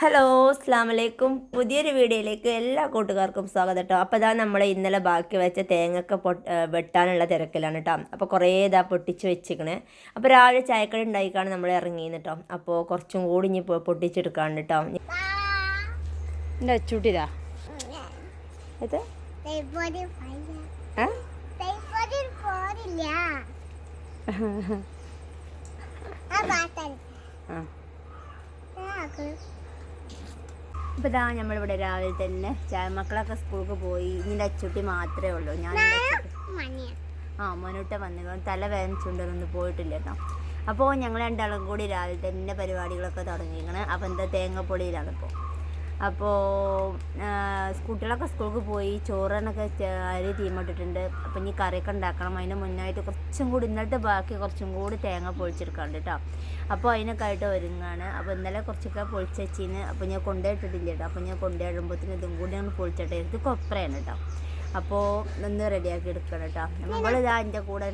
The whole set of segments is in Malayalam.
ഹലോ അസ്ലാമലൈക്കും പുതിയൊരു വീഡിയോയിലേക്ക് എല്ലാ കൂട്ടുകാർക്കും സ്വാഗതം കേട്ടോ അപ്പോൾ ഇതാ നമ്മൾ ഇന്നലെ ബാക്കി വെച്ച തേങ്ങയൊക്കെ പൊട്ട് വെട്ടാനുള്ള തിരക്കിലാണ് കേട്ടോ അപ്പോൾ കുറേ ഇതാ പൊട്ടിച്ച് വെച്ചിക്കണേ. അപ്പോൾ രാവിലെ ചായക്കടി ഉണ്ടായിക്കാണ് നമ്മൾ ഇറങ്ങിയെന്ന് കേട്ടോ അപ്പോൾ കുറച്ചും കൂടി ഇനി പൊട്ടിച്ചെടുക്കാണ് കേട്ടോ എന്റെ അച്ചൂട്ടിതാ ഇത്. ആ. അപ്പോൾ ഇതാ നമ്മളിവിടെ രാവിലെ തന്നെ ചായ മക്കളൊക്കെ സ്കൂൾക്ക് പോയി. ഇതിന്റെ അച്ചുട്ടി മാത്രമേ ഉള്ളൂ. ഞാൻ ആ മനുട്ട വന്നു തല വേദനിച്ചുകൊണ്ടൊന്നും പോയിട്ടില്ല കേട്ടോ അപ്പോൾ ഞങ്ങൾ രണ്ടാളും കൂടി രാവിലെ തന്നെ പരിപാടികളൊക്കെ തുടങ്ങിയിരിക്കണം. അപ്പോൾ എന്താ തേങ്ങാപ്പൊടിയിലാണ് ഇപ്പോൾ അപ്പോൾ കുട്ടികളൊക്കെ സ്കൂൾക്ക് പോയി ചോറിനൊക്കെ അരി തീമിട്ടിട്ടുണ്ട്. അപ്പോൾ ഇനി കറിയൊക്കെ ഉണ്ടാക്കണം. അതിന് മുന്നായിട്ട് കുറച്ചും കൂടി ഇന്നലത്തെ ബാക്കി കുറച്ചും കൂടി തേങ്ങ പൊളിച്ചെടുക്കാണ്ട് കേട്ടോ അപ്പോൾ അതിനൊക്കെ ആയിട്ട് ഒരുങ്ങാണ്. അപ്പോൾ ഇന്നലെ കുറച്ചൊക്കെ പൊളിച്ച് അപ്പോൾ ഞാൻ കൊണ്ടുപോയിട്ടില്ല കേട്ടോ അപ്പോൾ ഞാൻ കൊണ്ടുപോയിടുമ്പോഴത്തേന് ഇതും കൂടി ഞങ്ങൾ പൊളിച്ചിട്ടേ. ഇത് കൊപ്രയാണ് കേട്ടോ അപ്പോൾ ഒന്ന് റെഡിയാക്കി എടുക്കണം കേട്ടോ നമ്മളിതാ എന്റെ കൂടെ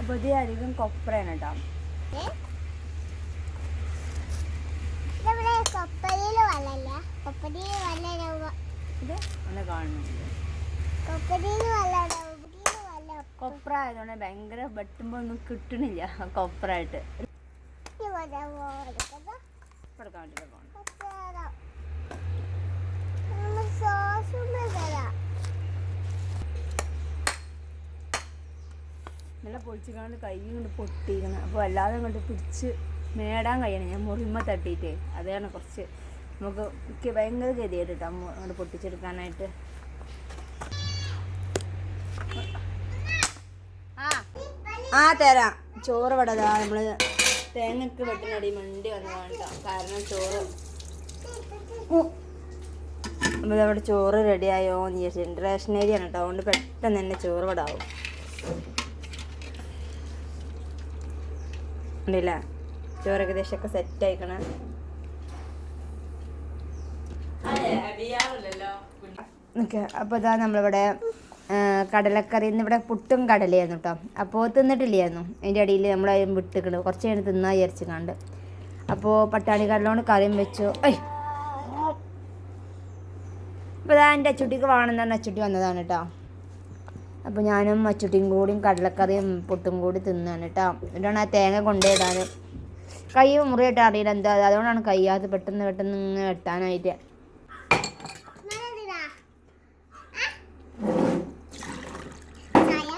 അപ്പോൾ ഇത് അധികം കൊപ്രയാണ് കേട്ടോ ഇത് ഒന്ന് കാണുന്നുണ്ട്. കൊപ്ര ആയതുകൊണ്ട് ഭയങ്കര വെട്ടുമ്പോൾ ഒന്നും കിട്ടണില്ല കൊപ്രായിട്ട്. കൊടുക്കാൻ വേണ്ടി പോകണം നല്ല പൊളിച്ചിക്കാണ്ട് കൈ കൊണ്ട് പൊട്ടിയിരിക്കണം അപ്പോൾ അല്ലാതെ കൊണ്ട് പിടിച്ച് മേടാൻ കഴിയണം ഞാൻ മുറിമ തട്ടിയിട്ടേ. അതാണ് കുറച്ച് നമുക്ക് എനിക്ക് ഭയങ്കര ഗതിയായിട്ട് കേട്ടോ അങ്ങോട്ട് പൊട്ടിച്ചെടുക്കാനായിട്ട്. ആ തരാം. ചോറ് വിടതാ നമ്മൾ തേങ്ങക്ക് വെട്ടിനടി മണ്ടി വന്നതാണ് കേട്ടോ കാരണം ചോറ് അപ്പോൾ ഇതവിടെ ചോറ് റെഡിയായോ എന്ന് ചോദിച്ചിട്ടുണ്ട് ഏരിയ ആണ് കേട്ടോ അതുകൊണ്ട് പെട്ടെന്ന് തന്നെ ചോറ് വിടാവും ഉണ്ടല്ലേ? ചോറ് ഏകദേശമൊക്കെ സെറ്റ് ആയിക്കണേ. ഓക്കെ അപ്പോൾ ഇതാ നമ്മളിവിടെ കടലക്കറി ഇന്ന് ഇവിടെ പുട്ടും കടലയായിരുന്നു കേട്ടോ അപ്പോൾ തിന്നിട്ടില്ലായിരുന്നു. അതിന്റെ അടിയിൽ നമ്മൾ വിട്ടിക്കണ്. കുറച്ച് കഴിഞ്ഞ് തിന്നാ വിചാരിച്ച് കണ്ട് അപ്പോൾ പട്ടാണി കടലോണ്ട് കറിയും വെച്ചു. ഐ അപ്പോൾ ഇതാ എന്റെ അച്ചുട്ടിക്ക് വേണമെന്നാണ് അച്ചുട്ടി വന്നതാണ് കേട്ടോ അപ്പോൾ ഞാനും അച്ചുട്ടിയും കൂടിയും കടലക്കറിയും പുട്ടും കൂടി തിന്നാണ് കേട്ടോ എന്നിട്ടാണ് ആ തേങ്ങ കൊണ്ടുപോയിടാൻ കൈ മുറിയിട്ട് അറിയില്ല എന്താ അതുകൊണ്ടാണ് കയ്യാത്ത പെട്ടെന്ന് പെട്ടെന്ന് ഇങ്ങനെ വെട്ടാനായിട്ട് നല്ലതിനാ ചായ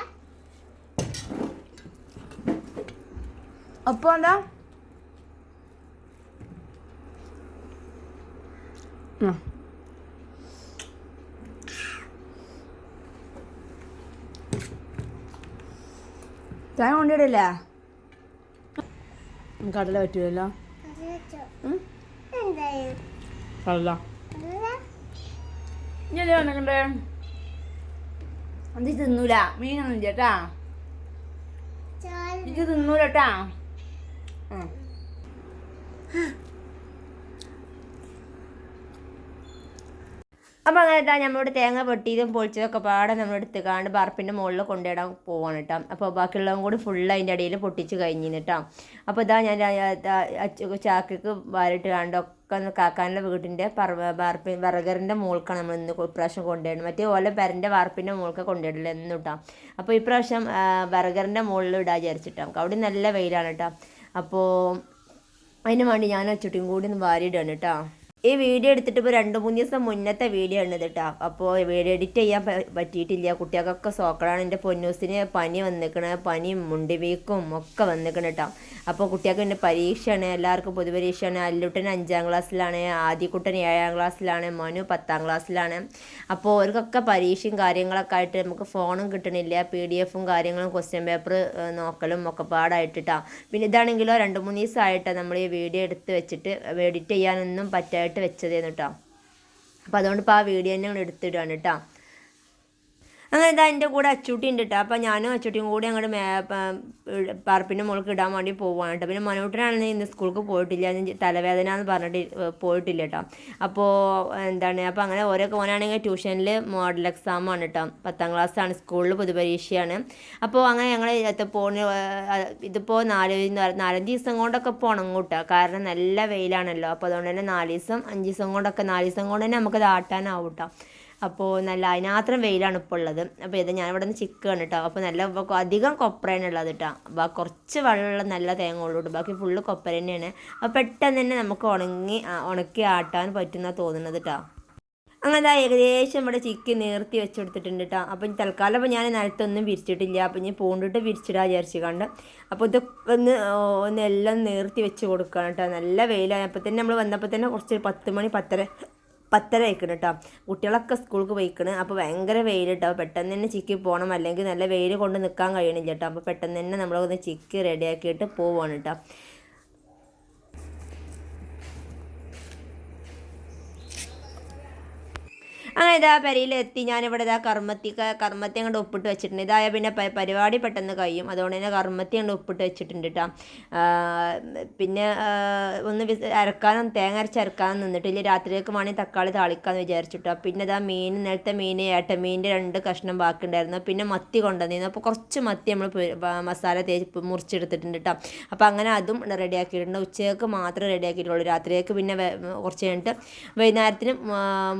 അപ്പോൾ എന്താ. ചായ കൊണ്ടിടില്ല? കടല പറ്റൂലല്ലോ കടല. ഇനി വന്നിട്ടുണ്ട്? അത് തിന്നൂല. മീനൊന്നും ചേട്ടാ ഇത് തിന്നൂലട്ടാ അപ്പോൾ അങ്ങനെ കേട്ടോ നമ്മളോട് തേങ്ങ പൊട്ടിയതും പൊളിച്ചതൊക്കെ പാടെ നമ്മൾ എടുത്തുകാണ്ട് ബർപ്പിന്റെ മുകളിൽ കൊണ്ടിടാൻ പോവാണ് കേട്ടോ അപ്പോൾ ബാക്കിയുള്ളതും കൂടി ഫുള്ള് അതിന്റെ ഇടയിൽ പൊട്ടിച്ച് കഴിഞ്ഞിന് കേട്ടോ അപ്പോൾ ഇതാ ഞാൻ ചാക്കക്ക് വാരിട്ട് കാണ്ടൊക്കെ കാക്കാനുള്ള വീട്ടിന്റെ പറവ ബാർപ്പി വറകറിന്റെ മുകൾക്കാണ് നമ്മൾ ഇന്ന് ഇപ്രാവശ്യം കൊണ്ടുപോയിടുന്നത് മറ്റേ ഓല പെരന്റെ വാർപ്പിന്റെ മുകൾക്ക് കൊണ്ടുപോയിട്ടില്ല എന്നും അപ്പോൾ ഇപ്രാവശ്യം ബർഗറിന്റെ മുകളിൽ ഇടാൻ വിചാരിച്ചിട്ടോ. അവിടെ നല്ല വെയിലാണ് കേട്ടോ അപ്പോൾ അതിന് വേണ്ടി ഞാൻ അച്ചുട്ടിയും കൂടി ഒന്ന് വാരിയിടാണ് കേട്ടോ. ഈ വീഡിയോ എടുത്തിട്ട് ഇപ്പോൾ രണ്ട് മൂന്ന് ദിവസം മുന്നത്തെ വീഡിയോ ആണ് കേട്ടോ അപ്പോൾ വീഡിയോ എഡിറ്റ് ചെയ്യാൻ പറ്റിയിട്ടില്ല. കുട്ടികൾക്കൊക്കെ സോക്കടാണ് എന്റെ പൊന്നൂസിന് പനി വന്നിക്കണ. പനിയും മുണ്ടിവീക്കും ഒക്കെ വന്നിക്കണ കേട്ടോ അപ്പോൾ കുട്ടികൾക്ക് എന്റെ പരീക്ഷയാണ്. എല്ലാവർക്കും പൊതുപരീക്ഷയാണ്. അല്ലുട്ടൻ അഞ്ചാം ക്ലാസ്സിലാണ്. ആദ്യക്കുട്ടൻ ഏഴാം ക്ലാസ്സിലാണ്. മനു പത്താം ക്ലാസ്സിലാണ്. അപ്പോൾ അവർക്കൊക്കെ പരീക്ഷയും കാര്യങ്ങളൊക്കെ ആയിട്ട് നമുക്ക് ഫോണും കിട്ടണില്ല. പി ഡി എഫും കാര്യങ്ങളും ക്വസ്റ്റ്യൻ പേപ്പർ നോക്കലും ഒക്കെ പാടായിട്ടിട്ടാണ് പിന്നെ ഇതാണെങ്കിലോ രണ്ട് മൂന്ന് ദിവസമായിട്ടാണ് നമ്മൾ ഈ വീഡിയോ എടുത്ത് വെച്ചിട്ട് എഡിറ്റ് ചെയ്യാനൊന്നും പറ്റായിട്ട് വെച്ചതേന്ന് കേട്ടോ അപ്പോൾ അതുകൊണ്ട് ഇപ്പോൾ ആ വീഡിയോ തന്നെ ഞങ്ങൾ എടുത്തിടുകയാണ് കേട്ടോ അങ്ങനെ ഇതാ എന്റെ കൂടെ അച്ചൂട്ടി ഉണ്ട് കേട്ടോ അപ്പോൾ ഞാനും അച്ചൂട്ടിയും കൂടി അങ്ങോട്ട് മേ പറപ്പിന്റെ മുകളിൽ ഇടാൻ വേണ്ടി പോവാണ് കേട്ടോ പിന്നെ മനോട്ടനാണെങ്കിൽ ഇന്ന് സ്കൂൾക്ക് പോയിട്ടില്ല. തലവേദന എന്ന് പറഞ്ഞിട്ട് പോയിട്ടില്ല കേട്ടോ അപ്പോൾ എന്താണ് അപ്പോൾ അങ്ങനെ ഓരോ കോനാണെങ്കിൽ ട്യൂഷനിൽ മോഡൽ എക്സാം ആണ് കേട്ടോ പത്താം ക്ലാസ്സാണ് സ്കൂളിൽ പൊതുപരീക്ഷയാണ്. അപ്പോൾ അങ്ങനെ ഞങ്ങൾ പോകുന്ന ഇതിപ്പോൾ നാല് നാലഞ്ച് ദിവസം കൊണ്ടൊക്കെ പോണം അങ്ങോട്ട് കാരണം നല്ല വെയിലാണല്ലോ. അപ്പോൾ അതുകൊണ്ട് തന്നെ നാല് ദിവസം അഞ്ച് ദിവസം കൊണ്ടൊക്കെ നാല് ദിവസം കൊണ്ട് തന്നെ നമുക്കത് ആട്ടാനാവും കേട്ടോ അപ്പോൾ നല്ല അതിനാത്രം വെയിലാണ് ഇപ്പോൾ ഉള്ളത്. അപ്പോൾ ഇത് ഞാൻ ഇവിടെ നിന്ന് ചിക്കാണ് കേട്ടോ. അപ്പോൾ നല്ല അധികം കൊപ്രയാണ് ഉള്ളത് കേട്ടോ. അപ്പോൾ കുറച്ച് വെള്ളമുള്ള നല്ല തേങ്ങ ഉള്ളൂ ബാക്കി ഫുള്ള് കൊപ്ര തന്നെയാണ്. അപ്പോൾ പെട്ടെന്ന് തന്നെ നമുക്ക് ഉണങ്ങി ഉണക്കി ആട്ടാൻ പറ്റുന്ന തോന്നുന്നത് കേട്ടോ. അങ്ങനെ ഏകദേശം ഇവിടെ ചിക്കി നേർത്തി വെച്ച് കൊടുത്തിട്ടുണ്ട് കേട്ടോ. അപ്പം തൽക്കാലം അപ്പോൾ ഞാൻ നിലത്തൊന്നും വിരിച്ചിട്ടില്ല. അപ്പം ഞാൻ പൂണ്ടിട്ട് വിരിച്ചിടാ വിചാരിച്ചു കണ്ട് അപ്പോൾ ഇത് ഒന്ന് ഒന്ന് എല്ലാം നേർത്തി വെച്ച് കൊടുക്കണം കേട്ടോ. നല്ല വെയിലായി അപ്പോൾ തന്നെ നമ്മൾ വന്നപ്പോൾ തന്നെ കുറച്ച് പത്ത് മണി പത്തര പത്തര ആയിക്കണം കേട്ടോ കുട്ടികളൊക്കെ സ്കൂൾക്ക് പോയിക്കണ്. അപ്പോൾ ഭയങ്കര വെയിൽ കേട്ടോ പെട്ടെന്ന് തന്നെ ചിക്കി പോകണം അല്ലെങ്കിൽ നല്ല വെയിൽ കൊണ്ട് നിൽക്കാൻ കഴിയണില്ല കേട്ടോ അപ്പോൾ പെട്ടെന്ന് തന്നെ നമ്മളൊന്ന് ചിക്കി റെഡിയാക്കിയിട്ട് പോവുകയാണ് കേട്ടോ അങ്ങനെ ഇതാ പെരയിലെത്തി. ഞാനിവിടെ ഇതാ കർമ്മത്തി കർമ്മത്തി അങ്ങോട്ട് ഒപ്പിട്ട് വെച്ചിട്ടുണ്ട്. ഇതായ പിന്നെ പരിപാടി പെട്ടെന്ന് കഴിയും. അതുകൊണ്ട് തന്നെ കർമ്മത്തി അങ്ങോട്ട് ഒപ്പിട്ട് വെച്ചിട്ടുണ്ട് കേട്ടോ പിന്നെ ഒന്ന് അരക്കാനും തേങ്ങ അരച്ച് അരക്കാനും നിന്നിട്ടില്ല രാത്രിയിലേക്ക് വേണമെങ്കിൽ തക്കാളി താളിക്കാന്ന് വിചാരിച്ചിട്ടോ പിന്നെ ഇതാ മീൻ നേരത്തെ മീൻ ഏട്ടമീന്റെ രണ്ട് കഷ്ണം ബാക്കി ഉണ്ടായിരുന്നു പിന്നെ മത്തി കൊണ്ടുവന്നിരുന്നു. അപ്പോൾ കുറച്ച് മത്തി നമ്മൾ മസാല തേച്ച് മുറിച്ചെടുത്തിട്ടുണ്ട് കേട്ടോ അപ്പോൾ അങ്ങനെ അതും റെഡിയാക്കിയിട്ടുണ്ട്. ഉച്ചയ്ക്ക് മാത്രമേ റെഡിയാക്കിയിട്ടുള്ളൂ. രാത്രിയേക്ക് പിന്നെ കുറച്ച് കഴിഞ്ഞിട്ട് വൈകുന്നേരത്തിന്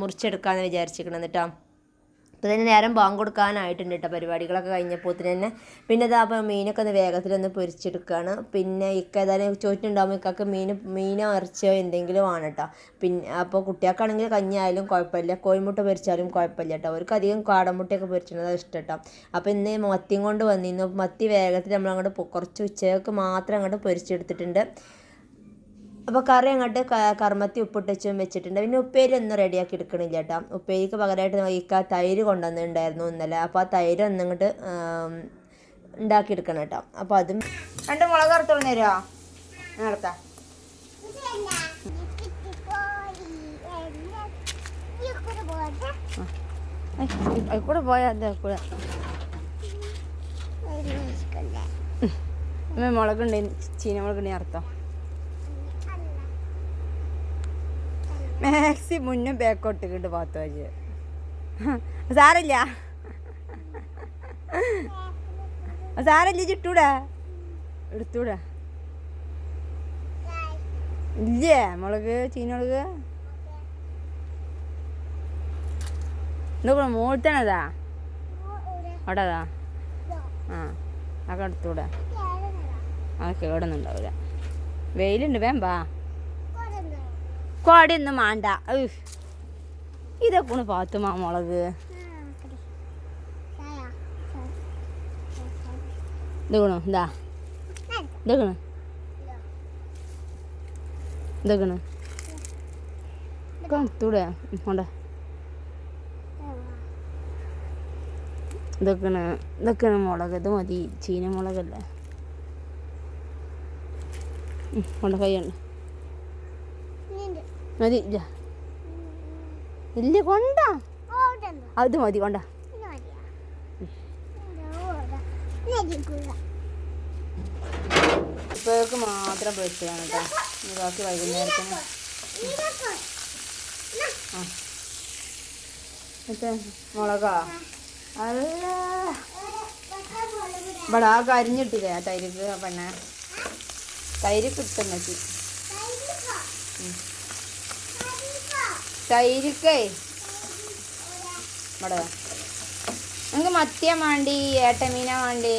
മുറിച്ചെടുക്കാമെന്ന് മുറിച്ചെടുക്കാമെന്ന് വിചാരിച്ചിരിക്കണം കേട്ടോ അപ്പോൾ തന്നെ നേരം ബാങ്ക് കൊടുക്കാനായിട്ടുണ്ട് കേട്ടോ പരിപാടികളൊക്കെ കഴിഞ്ഞപ്പോൾ തന്നെ. പിന്നെ ഇതാ അപ്പോൾ മീനൊക്കെ ഒന്ന് വേഗത്തിലൊന്ന് പൊരിച്ചെടുക്കുകയാണ് പിന്നെ ഇക്ക ഏതായാലും ചോദിച്ചിട്ടുണ്ടാകുമ്പോൾ ഇക്കൊക്കെ മീൻ മീനോ ഇറച്ചിയോ എന്തെങ്കിലും ആണ് കേട്ടോ പിന്നെ അപ്പോൾ കുട്ടികൾക്കാണെങ്കിൽ കഞ്ഞിയായാലും കുഴപ്പമില്ല. കോഴിമുട്ട പൊരിച്ചാലും കുഴപ്പമില്ല കേട്ടോ അവർക്ക് അധികം കാടമുട്ടയൊക്കെ പൊരിച്ചിരുന്നത് ഇഷ്ടം കേട്ടോ അപ്പോൾ ഇന്ന് മത്തിയും കൊണ്ട് വന്നിരുന്നു. മത്തി വേഗത്തിൽ നമ്മളങ്ങോട്ട് കുറച്ച് ഉച്ചയ്ക്ക് മാത്രം അങ്ങോട്ട് പൊരിച്ചെടുത്തിട്ടുണ്ട്. അപ്പോൾ കറി അങ്ങോട്ട് കർമ്മത്തി ഉപ്പിട്ട് വെച്ചും വെച്ചിട്ടുണ്ട്. പിന്നെ ഉപ്പേരി ഒന്നും റെഡിയാക്കി എടുക്കണില്ല കേട്ടോ ഉപ്പേരിക്ക് പകരമായിട്ട് നോക്കിക്ക തൈര് കൊണ്ടുവന്നിട്ടുണ്ടായിരുന്നു ഇന്നലെ. അപ്പോൾ ആ തൈര് ഒന്നിങ്ങോട്ട് ഉണ്ടാക്കിയെടുക്കണം കേട്ടോ അപ്പോൾ അതും രണ്ട് മുളക് വറുത്തോണ്ട് തരുമോ നടത്താം കൂടെ പോയാ അതെ മുളകുണ്ട് ചീന മുളകുണ്ട് അർത്ഥം മാക്സി മുന്നും ബാക്കോട്ട് കണ്ട് പാത്തു വെച്ച് സാറില്ല സാറില്ല ചിട്ടൂടാ എടുത്തൂടാ? ഇല്ലേ മുളക് ചീനമുളക്? എന്താ മൂത്തണതാ അവിടെതാ? ആ അതൊക്കെ എടുത്തൂടാ? അത് കേടുന്നുണ്ടാവില്ല. വെയിലുണ്ട് വേമ്പാ കോടിയൊന്നും മാണ്ട ഇതൊക്കെയാണ് ഇതൊക്കെ പാത്തുമാ മുളക് ഇതേക്കണോ ഇതാ എടുത്തൂടെ കൊണ്ട. ഇതൊക്കെയാണ് ഇതൊക്കെയാണ് മുളക്? ഇത് മതി. ചീന മുളകല്ലേ കൊണ്ട കൈ കൈയുണ്ട് മതി ഇല്ല. കൊണ്ടാ. അത് മതി കൊണ്ട. ഇപ്പോഴേക്ക് മാത്രം പൊരിച്ചതാണ് കേട്ടോ. ബാക്കി വൈകുന്നേരത്തിന്. മറ്റേ മുളകാ? അല്ല. ഇവിടെ ആ കരിഞ്ഞിട്ടില്ലേ ആ തൈര് പെണ്ണ? തൈര് കിട്ടും മതി. തൈരിക്കേ. ഇവിടെ. നിങ്ങൾക്ക് മത്തിയ വേണ്ടി ഏട്ടമീന വേണ്ടി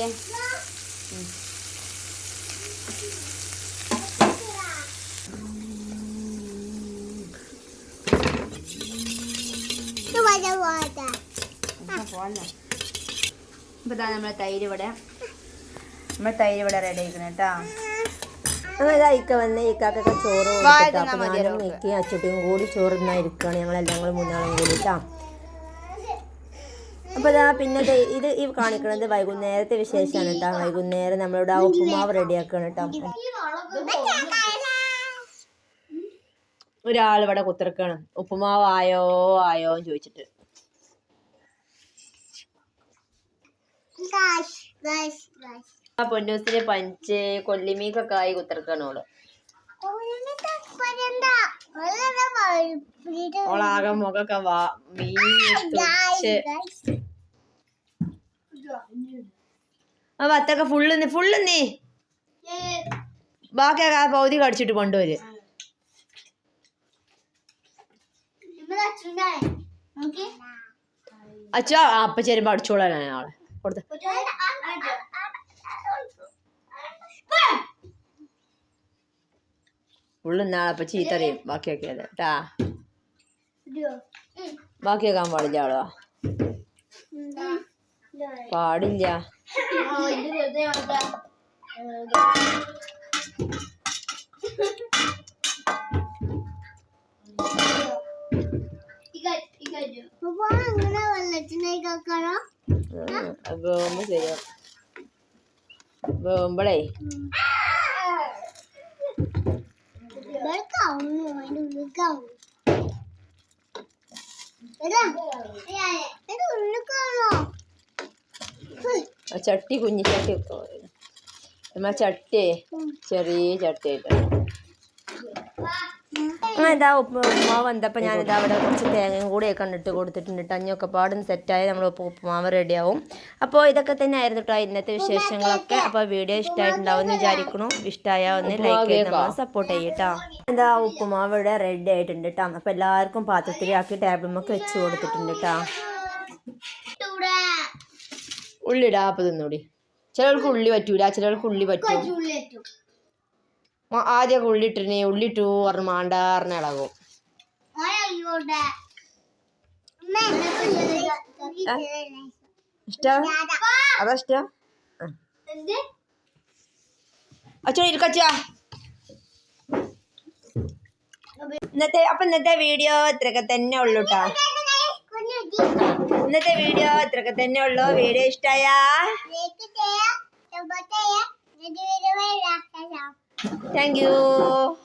ഇപ്പൊ നമ്മളെ തൈര് ഇവിടെ നമ്മളെ തൈര് ഇവിടെ റെഡി ആയിക്കണം കേട്ടോ അങ്ങനെ ഇതാ ഇക്ക വന്ന് ഇക്കാക്കൊക്കെ ചോറ് കൊടുത്തിട്ട് ഞാനും ഇക്കയും അച്ചുട്ടിയും കൂടി ചോറ് തിന്നാൻ ഇരിക്കുകയാണ് ഞങ്ങളെല്ലാം കൂടി മൂന്നാളും കൂടിയിട്ടാ അപ്പോൾ ഇതാ പിന്നെ ഇത് ഈ കാണിക്കണത് വൈകുന്നേരത്തെ വിശേഷമാണ് കേട്ടോ. വൈകുന്നേരം നമ്മളിവിടെ ആ ഉപ്പുമാവ് റെഡിയാക്കുകയാണ് കേട്ടോ. ഒരാൾ ഇവിടെ കുത്തിറക്കാണ് ഉപ്പുമാവ് ആയോ ആയോ എന്ന് ചോദിച്ചിട്ട്. ഗായ്സ് ഗായ്സ് ഗായ്സ് ആ പൊന്നൂസിന് പഞ്ച് കൊല്ലിമീക്കൊക്കെ ആയി കുത്തിറക്കണോൾ ഓളാകെ മുഖൊക്കെ വാ ആ വത്തൊക്കെ ഫുള്ള് ഫുള്ള് നീ. ബാക്കിയൊക്കെ ആ പൗതി കടിച്ചിട്ട് കൊണ്ടുവരും. അച്ഛ അപ്പച്ചേരുമ്പോ അടിച്ചോളാൻ ആളെ. കൊടുത്ത. ഫുള്ള് നാളെ അപ്പ ചീത്തറിയും ബാക്കിയൊക്കെ അത് കേട്ടാ ബാക്കിയൊക്കെ ആകാൻ പാടില്ല ആളോ പാടില്ല. അങ്ങനെ വേകുമ്പോ ശരിയാ വേകുമ്പോഴേ വെളുക്കാവുന്നു ഉള്ളിക്കാണോ ആ ചട്ടി കുഞ്ഞി ചട്ടി നമ്മ ചട്ടി ചെറിയ ചട്ടി അങ്ങനെ ഇതാ ഉപ്പ് ഉപ്പുമാവ് വന്നപ്പോൾ ഞാനിതാ അവിടെ കുറച്ച് തേങ്ങയും കൂടിയൊക്കെ ഇട്ട് കൊടുത്തിട്ടുണ്ട് അഞ്ഞൊക്കെ പാടും സെറ്റായി നമ്മൾ ഉപ്പ് ഉപ്പുമാവ് റെഡിയാവും അപ്പോൾ ഇതൊക്കെ തന്നെ ആയിരുന്നു കേട്ടോ ഇന്നത്തെ വിശേഷങ്ങളൊക്കെ. അപ്പോൾ വീഡിയോ ഇഷ്ടമായിട്ടുണ്ടാവും എന്ന് വിചാരിക്കണു ഇഷ്ടമായ ഒന്ന് ലൈക്ക് ചെയ്ത് നമ്മൾ സപ്പോർട്ട് ചെയ്യട്ടോ എന്താ ഉപ്പുമാവ് ഇവിടെ റെഡി ആയിട്ടുണ്ട് കേട്ടോ അപ്പോൾ എല്ലാവർക്കും പാത്രത്തിലാക്കി ടേബിളുമൊക്കെ വെച്ച് കൊടുത്തിട്ടുണ്ട് കേട്ടോ ഉള്ളിടാ അപ്പോൾ തിന്നൂടി. ചിലർക്ക് ഉള്ളി പറ്റൂല ചിലർക്ക് ഉള്ളി പറ്റൂ. ആദ്യമൊക്കെ ഉള്ളി ഉള്ളിട്ടു ഉള്ളി ഇട്ടു പറഞ്ഞ് മാണ്ട പറഞ്ഞ ഇളകും. ഇഷ്ടം? അതാ ഇഷ്ടം? എന്ത് അച്ഛൻ ഇരിക്കച്ച ഇന്നത്തെ അപ്പൊ ഇന്നത്തെ വീഡിയോ ഇത്രയൊക്കെ തന്നെ ഉള്ളു കേട്ടോ ഇന്നത്തെ വീഡിയോ ഇത്രയൊക്കെ തന്നെ ഉള്ളു. വീഡിയോ ഇഷ്ടമായ ലൈക്ക് ചെയ്യാം